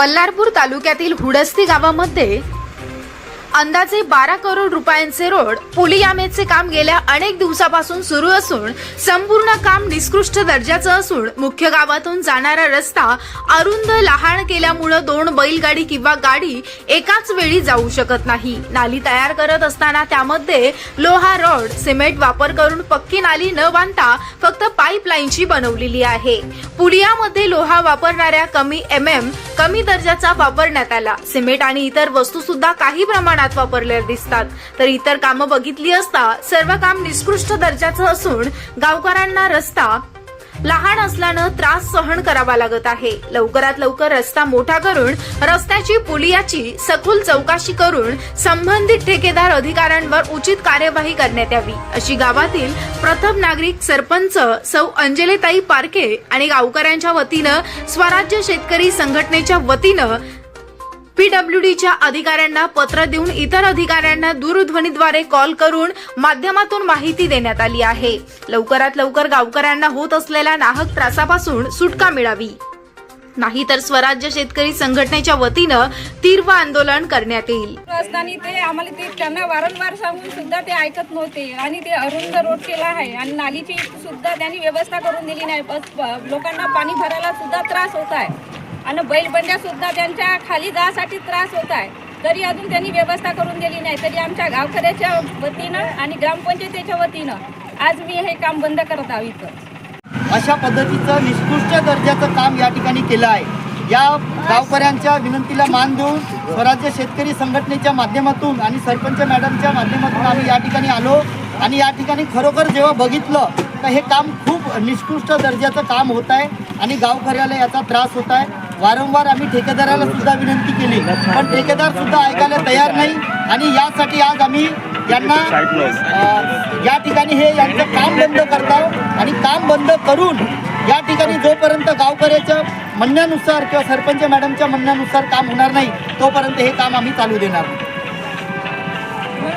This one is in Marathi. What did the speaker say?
बल्लारपूर तालुक्यातील हुडस्ती गावामध्ये अंदाजे बारा करोड रुपयांचे रोड पुलियामेचे काम गेल्या अनेक दिवसापासून सुरू असून संपूर्ण काम निकृष्ट दर्जाचं असून मुख्य गावातून जाणारा रस्ता अरुंद लहान केल्यामुळं दोन बैलगाडी किंवा गाडी एकाच वेळी जाऊ शकत नाही. नाली तयार करत असताना त्यामध्ये लोहा रॉड सिमेंट वापर करून पक्की नाली न बांधता फक्त पाईपलाईनची बनवलेली आहे. पुलियामध्ये लोहा वापरणाऱ्या कमी एम एम कमी दर्जाचा वापरण्यात आला. सिमेंट आणि इतर वस्तू सुद्धा काही प्रमाणात वापरलेल्या दिसतात. तर इतर कामं बघितली असता सर्व काम निकृष्ट दर्जाचं असून गावकऱ्यांना रस्ता लहान असल्यानं त्रास सहन करावा लागत आहे. लवकरात लवकर रस्ता मोठा करून रस्त्याची पुलियाची सखोल चौकशी करून संबंधित ठेकेदार अधिकाऱ्यांवर उचित कार्यवाही करण्यात यावी. अशी गावातील प्रथम नागरिक सरपंच सौ अंजलेताई पारखे आणि गावकऱ्यांच्या वतीनं स्वराज्य शेतकरी संघटनेच्या वतीनं पीडब्ल्यूडीच्या अधिकाऱ्यांना पत्र देऊन इतर अधिकाऱ्यांना दूरध्वनीद्वारे कॉल करून माध्यमातून माहिती देण्यात आली आहे. लवकरात लवकर गावकऱ्यांना होत असलेल्या नाहक त्रासापासून सुटका मिळावी. नाही तर स्वराज्य शेतकरी संघटनेच्या वतीनं तीव्र आंदोलन करण्यात येईल. असताना ते आम्हाला ते त्यांना वारंवार सांगून सुद्धा ते ऐकत नव्हते आणि ते अरुंद रोड केला आहे आणि नालीची सुद्धा त्यांनी व्यवस्था करून दिली नाही. लोकांना पाणी भरायला सुद्धा त्रास होत आहे. आणि बैलबंड्या सुद्धा त्यांच्या खाली जासाठी त्रास होत आहे. तरी अजून त्यांनी व्यवस्था करून दिली नाही. तरी आमच्या गावकऱ्याच्या वतीनं आणि ग्रामपंचायतीच्या वतीनं आज मी हे काम बंद करत आहो इथं. अशा पद्धतीचं निष्कृष्ट दर्जाचं काम या ठिकाणी केलं आहे. या गावकऱ्यांच्या विनंतीला मान देऊन स्वराज्य शेतकरी संघटनेच्या माध्यमातून आणि सरपंच मॅडमच्या माध्यमातून आम्ही या ठिकाणी आलो. आणि या ठिकाणी खरोखर जेव्हा बघितलं तर हे काम खूप निष्कृष्ट दर्जाचं काम होत आहे आणि गावकऱ्याला याचा त्रास होत आहे. वारंवार आम्ही ठेकेदाराला सुद्धा विनंती केली पण ठेकेदार सुद्धा ऐकायला तयार नाही आणि यासाठी आज आम्ही यांना या ठिकाणी हे यांचं काम बंद करतात आणि काम बंद करून या ठिकाणी जोपर्यंत गावकऱ्याच्या म्हणण्यानुसार किंवा सरपंच मॅडमच्या म्हणण्यानुसार काम होणार नाही तोपर्यंत हे काम आम्ही चालू देणार. नाही